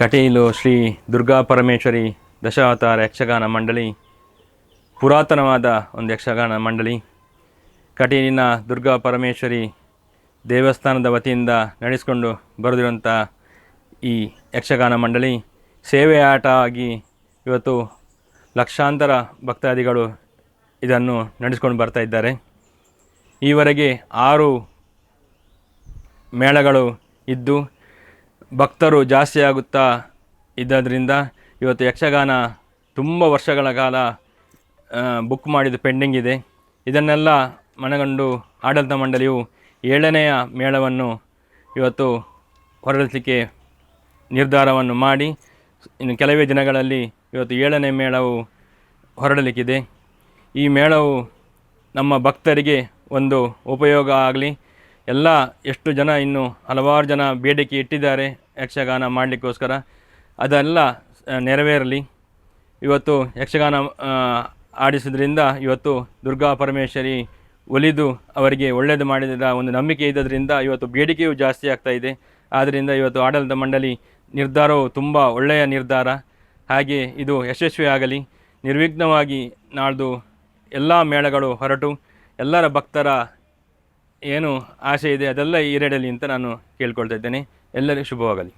ಕಟೀಲು ಶ್ರೀ ದುರ್ಗಾ ಪರಮೇಶ್ವರಿ ದಶಾವತಾರ ಯಕ್ಷಗಾನ ಮಂಡಳಿ. ಪುರಾತನವಾದ ಒಂದು ಯಕ್ಷಗಾನ ಮಂಡಳಿ. ಕಟೀಲಿನ ದುರ್ಗಾ ಪರಮೇಶ್ವರಿ ದೇವಸ್ಥಾನದ ವತಿಯಿಂದ ನಡೆಸಿಕೊಂಡು ಬರೆದಿರುವಂಥ ಈ ಯಕ್ಷಗಾನ ಮಂಡಳಿ. ಸೇವೆ ಆಟ ಆಗಿ ಇವತ್ತು ಲಕ್ಷಾಂತರ ಭಕ್ತಾದಿಗಳು ಇದನ್ನು ನಡೆಸ್ಕೊಂಡು ಬರ್ತಾ ಇದ್ದಾರೆ. ಈವರೆಗೆ ಆರು ಮೇಳಗಳು ಇದ್ದು ಭಕ್ತರು ಜಾಸ್ತಿ ಆಗುತ್ತಾ ಇದ್ದರಿಂದ ಇವತ್ತು ಯಕ್ಷಗಾನ ತುಂಬ ವರ್ಷಗಳ ಕಾಲ ಬುಕ್ ಮಾಡಿದ ಪೆಂಡಿಂಗ್ ಇದೆ. ಇದನ್ನೆಲ್ಲ ಮನಗಂಡು ಆಡಳಿತ ಮಂಡಳಿಯು ಏಳನೆಯ ಮೇಳವನ್ನು ಇವತ್ತು ಹೊರಡಿಸಲಿಕ್ಕೆ ನಿರ್ಧಾರವನ್ನು ಮಾಡಿ, ಇನ್ನು ಕೆಲವೇ ದಿನಗಳಲ್ಲಿ ಇವತ್ತು ಏಳನೇ ಮೇಳವು ಹೊರಡಲಿಕ್ಕಿದೆ. ಈ ಮೇಳವು ನಮ್ಮ ಭಕ್ತರಿಗೆ ಒಂದು ಉಪಯೋಗ ಆಗಲಿ ಎಲ್ಲ ಎಷ್ಟು ಜನ ಇನ್ನು ಹಲವಾರು ಜನ ಬೇಡಿಕೆ ಇಟ್ಟಿದ್ದಾರೆ ಯಕ್ಷಗಾನ ಮಾಡಲಿಕ್ಕೋಸ್ಕರ. ಅದೆಲ್ಲ ನೆರವೇರಲಿ. ಇವತ್ತು ಯಕ್ಷಗಾನ ಆಡಿಸೋದ್ರಿಂದ ಇವತ್ತು ದುರ್ಗಾ ಪರಮೇಶ್ವರಿ ಒಲಿದು ಅವರಿಗೆ ಒಳ್ಳೆಯದು ಮಾಡಿದ ಒಂದು ನಂಬಿಕೆ ಇದ್ದದ್ರಿಂದ ಇವತ್ತು ಬೇಡಿಕೆಯೂ ಜಾಸ್ತಿ ಆಗ್ತಾ ಇದೆ. ಆದ್ದರಿಂದ ಇವತ್ತು ಆಡಳಿತ ಮಂಡಳಿ ನಿರ್ಧಾರವು ತುಂಬ ಒಳ್ಳೆಯ ನಿರ್ಧಾರ. ಹಾಗೆ ಇದು ಯಶಸ್ವಿಯಾಗಲಿ ನಿರ್ವಿಘ್ನವಾಗಿ ನಾಳ್ದು ಎಲ್ಲ ಮೇಳಗಳು ಹೊರಟು. ಎಲ್ಲರ ಭಕ್ತರ ಏನು ಆಸೆ ಇದೆ ಅದೆಲ್ಲ ಈಡೇರಲಿ ಅಂತ ನಾನು ಕೇಳ್ಕೊಳ್ತಾ ಇದ್ದೇನೆ. ಎಲ್ಲರಿಗೂ ಶುಭವಾಗಲಿ.